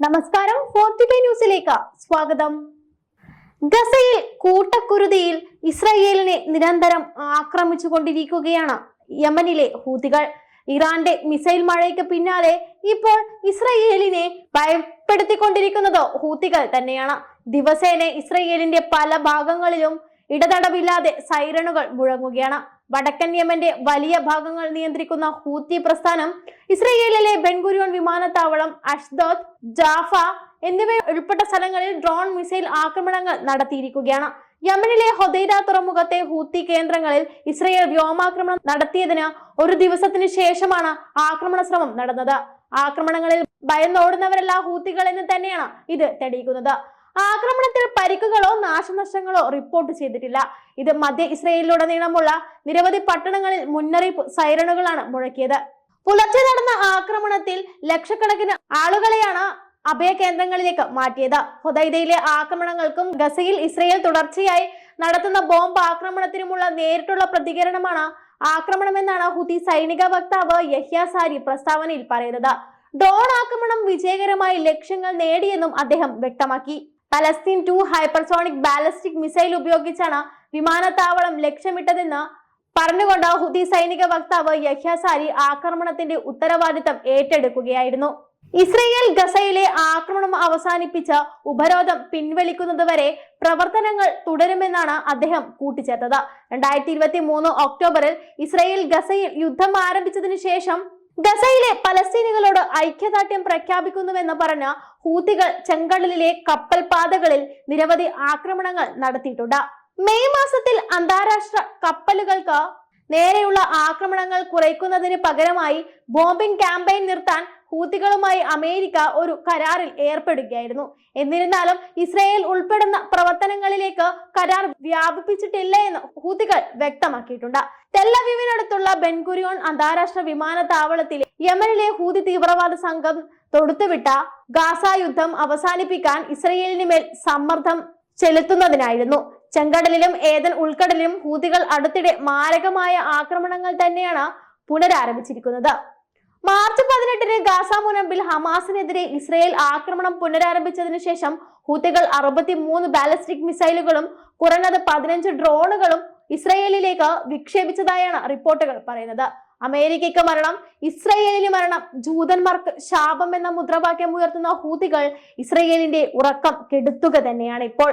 നമസ്കാരം ഫോർട്ടിഫൈ ന്യൂസിലേക്ക് സ്വാഗതം. ഗസയിൽ കൂട്ടക്കുരുതിയിൽ ഇസ്രയേലിനെ നിരന്തരം ആക്രമിച്ചുകൊണ്ടിരിക്കുകയാണ് യമനിലെ ഹൂതികൾ. ഇറാന്റെ മിസൈൽ മഴയ്ക്ക് പിന്നാലെ ഇപ്പോൾ ഇസ്രയേലിനെ ഭയപ്പെടുത്തിക്കൊണ്ടിരിക്കുന്നത് ഹൂത്തികൾ തന്നെയാണ്. ദിവസേന ഇസ്രയേലിന്റെ പല ഭാഗങ്ങളിലും ഇടതടവില്ലാതെ സൈറണുകൾ മുഴങ്ങുകയാണ്. വടക്കൻ യമന്റെ വലിയ ഭാഗങ്ങൾ നിയന്ത്രിക്കുന്ന ഹൂത്തി പ്രസ്ഥാനം ഇസ്രയേലിലെ ബെൻഗുരിയോൺ വിമാനത്താവളം അഷ്ദോദ് ജാഫ എന്നിവ ഉൾപ്പെട്ട സ്ഥലങ്ങളിൽ ഡ്രോൺ മിസൈൽ ആക്രമണങ്ങൾ നടത്തിയിരിക്കുകയാണ്. യമനിലെ ഹൊദൈദ തുറമുഖത്തെ ഹൂത്തി കേന്ദ്രങ്ങളിൽ ഇസ്രയേൽ വ്യോമാക്രമണം നടത്തിയതിന് ഒരു ദിവസത്തിന് ശേഷമാണ് ആക്രമണ ശ്രമം നടന്നത്. ആക്രമണങ്ങളിൽ ഭയന്നോടുന്നവരെല്ലാം ഹൂത്തികൾ എന്ന് തന്നെയാണ് ഇത് തെളിയിക്കുന്നത്. ആക്രമണത്തിൽ പരിക്കുകളോ നാശനഷ്ടങ്ങളോ റിപ്പോർട്ട് ചെയ്തിട്ടില്ല. ഇത് മധ്യ ഇസ്രയേലിലുടനീളമുള്ള നിരവധി പട്ടണങ്ങളിൽ മുന്നറിയിപ്പ് സൈറണുകളാണ് മുഴക്കിയത്. പുലർച്ചെ നടന്ന ആക്രമണത്തിൽ ലക്ഷക്കണക്കിന് ആളുകളെയാണ് അഭയ കേന്ദ്രങ്ങളിലേക്ക് മാറ്റിയത്. ഹുദൈദയിലെ ആക്രമണങ്ങൾക്കും ഗസയിൽ ഇസ്രയേൽ തുടർച്ചയായി നടത്തുന്ന ബോംബ് ആക്രമണത്തിനുമുള്ള നേരിട്ടുള്ള പ്രതികരണമാണ് ആക്രമണമെന്നാണ് ഹുതി സൈനിക വക്താവ് യഹ്യ സാരി പ്രസ്താവനയിൽ പറയുന്നത്. ഡ്രോൺ ആക്രമണം വിജയകരമായി ലക്ഷ്യങ്ങൾ നേടിയെന്നും അദ്ദേഹം വ്യക്തമാക്കി. Palestine two hypersonic ballistic missile ഉപയോഗിച്ചാണ് വിമാനത്താവളം ലക്ഷ്യമിട്ടതെന്ന് പറഞ്ഞുകൊണ്ട് ഹുതി സൈനിക വക്താവ് യഹ്യാസാരി ആക്രമണത്തിന്റെ ഉത്തരവാദിത്തം ഏറ്റെടുക്കുകയായിരുന്നു. ഇസ്രയേൽ ഗസയിലെ ആക്രമണം അവസാനിപ്പിച്ച് ഉപരോധം പിൻവലിക്കുന്നതുവരെ പ്രവർത്തനങ്ങൾ തുടരുമെന്നാണ് അദ്ദേഹം കൂട്ടിച്ചേർത്തത്. രണ്ടായിരത്തി ഇരുപത്തി മൂന്ന് ഒക്ടോബറിൽ ഇസ്രയേൽ ഗസയിൽ യുദ്ധം ആരംഭിച്ചതിനു ശേഷം ഗസയിലെ പലസ്തീനികളോട് ഐക്യദാർഢ്യം പ്രഖ്യാപിക്കുന്നുവെന്ന് പറഞ്ഞ ഹൂത്തികൾ ചെങ്കടലിലെ കപ്പൽ പാതകളിൽ നിരവധി ആക്രമണങ്ങൾ നടത്തിയിട്ടുണ്ട്. മെയ് മാസത്തിൽ അന്താരാഷ്ട്ര കപ്പലുകൾക്ക് നേരെയുള്ള ആക്രമണങ്ങൾ കുറയ്ക്കുന്നതിന് പകരമായി ബോംബിംഗ് ക്യാമ്പയിൻ നിർത്താൻ ഹൂത്തികളുമായി അമേരിക്ക ഒരു കരാറിൽ ഏർപ്പെടുകയായിരുന്നു. എന്നിരുന്നാലും ഇസ്രയേൽ ഉൾപ്പെടുന്ന പ്രവർത്തനങ്ങളിലേക്ക് കരാർ വ്യാപിപ്പിച്ചിട്ടില്ല എന്ന് ഹൂത്തികൾ വ്യക്തമാക്കിയിട്ടുണ്ട്. തെല്ലവീവിനടുത്തുള്ള ബെൻഗുരിയോൺ അന്താരാഷ്ട്ര വിമാനത്താവളത്തിൽ യമനിലെ ഹൂതി തീവ്രവാദ സംഘം തൊടുത്തുവിട്ട ഗാസ യുദ്ധം അവസാനിപ്പിക്കാൻ ഇസ്രയേലിന് മേൽ സമ്മർദ്ദം ചെലുത്തുന്നതിനായിരുന്നു. ചെങ്കടലിലും ഏതൻ ഉൾക്കടലിലും ഹൂതികൾ അടുത്തിടെ മാരകമായ ആക്രമണങ്ങൾ തന്നെയാണ് പുനരാരംഭിച്ചിരിക്കുന്നത്. മാർച്ച് പതിനെട്ടിന് ഗാസ മുനമ്പിൽ ഹമാസിനെതിരെ ഇസ്രയേൽ ആക്രമണം പുനരാരംഭിച്ചതിനു ശേഷം ഹൂത്തികൾ അറുപത്തി മൂന്ന് ബാലിസ്റ്റിക് മിസൈലുകളും കുറഞ്ഞത് പതിനഞ്ച് ഡ്രോണുകളും ഇസ്രയേലിലേക്ക് വിക്ഷേപിച്ചതായാണ് റിപ്പോർട്ടുകൾ പറയുന്നത്. അമേരിക്കയ്ക്ക് മരണം ഇസ്രയേലിന് മരണം ജൂതന്മാർക്ക് ശാപം എന്ന മുദ്രാവാക്യം ഉയർത്തുന്ന ഹൂതികൾ ഇസ്രയേലിന്റെ ഉറക്കം കെടുത്തുക തന്നെയാണ് ഇപ്പോൾ.